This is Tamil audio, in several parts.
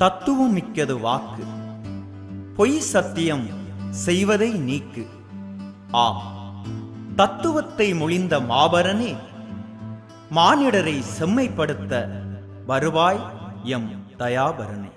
தத்துவம் மிக்கது வாக்கு. பொய் சத்தியம் செய்வதை நீக்கு. ஆம். தத்துவத்தை மொழிந்த மாபரனே மானிடரை செம்மைப்படுத்த வருவாய் எம் தயாபரனே.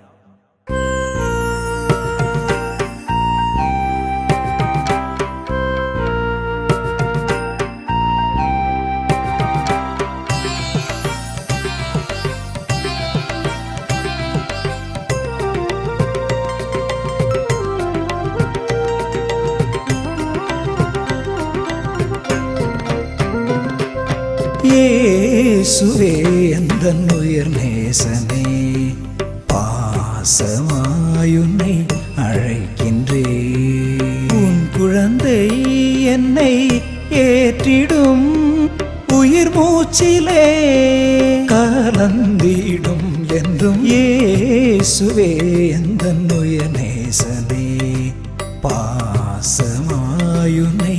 ஏசுவே எந்த உயிர் நேசனே பாசமாயுன்னை அழைக்கின்றே உன் குழந்தை என்னை ஏற்றிடும் உயிர் மூச்சிலே கலந்திடும் என்றும். ஏசுவே எந்த உயிர் நேசனே பாசமாயுன்னை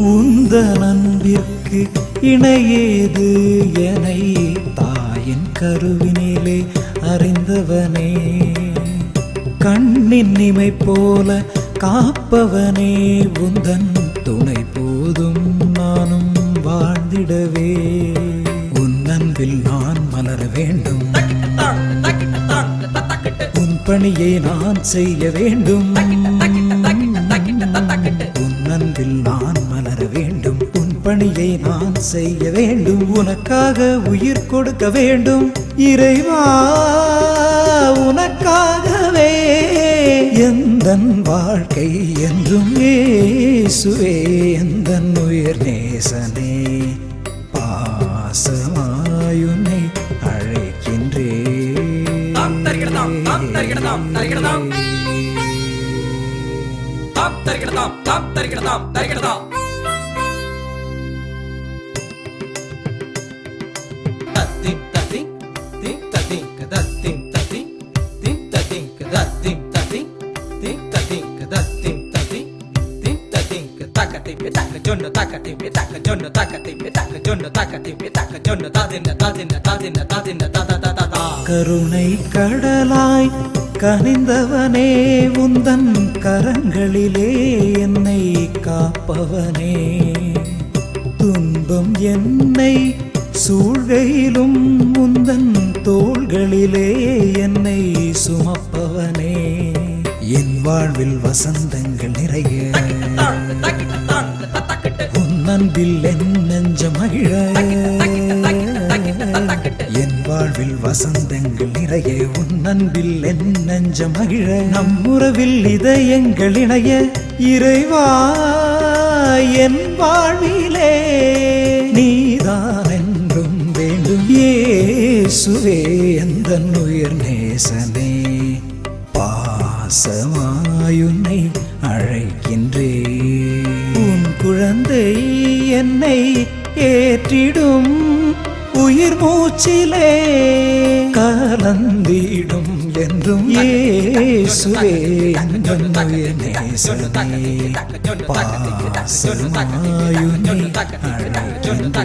உந்த நன்பிற்கு இணையேது என தாயின் கருவினிலே அறிந்தவனே. கண்ணின் இமை போல காப்பவனே உந்தன் துணை போதும் நானும் வாழ்ந்திடவே. உன் அன்பில் நான் மலர வேண்டும். உன் பணியை நான் செய்ய வேண்டும். அன்பில் நான் மலர வேண்டும். உன் பணியை நான் செய்ய வேண்டும். உனக்காக உயிர் கொடுக்க வேண்டும். இறைவா உனக்காகவே. எந்த வாழ்க்கை என்றும் ஏசுவே எந்த உயிர் நேசனே. பாசமாயுனை அழைக்கின்றே தாம் தருகிறதாம், தாம் தருகிறதாம், தருகிறதாம். தாம் தாம் தருகிறதாம், தருகிறதாம். தத்திம் தத்திம், திம் தத்திம் கதத்திம் தத்திம், திம் தத்திம் ஜொன்னு ஜொன்னு ஜொன்னு ஜொன்னு தாதின்ன தாதின்ன தாதின்ன தாதின்ன தாதா தாதா கருணை கடலாய் கனிந்தவனே உந்தன் கரங்களிலே என்னை காப்பவனே துன்பம் என்னை சூழ்கையிலும் முந்தன் தோள்களிலே என்னை சுமப்பவனே என் வாழ்வில் வசந்தங்கள் நிறைய உன் அன்பில் என் நெஞ்ச மகிழ வாழ்வில் வசந்தங்கள் நிறைய உன் அன்பில் என் நெஞ்ச மகிழ நம் உறவில் இதயங்கள் இணைய இறைவா என் வாழ்விலே. நீதான் என்றும் வேண்டும் ஏசுவே எந்த உயர் நேசனே. பாசமாயுன்னை அழைக்கின்றே. உன் குழந்தை என்னை ஏற்றிடும். உயிர் மூச்சிலே கலந்திடும் என்றும் இயேசுவே எந்தன் உயிர் நேசனே பாசமாயுன்னை அழைக்கின்றே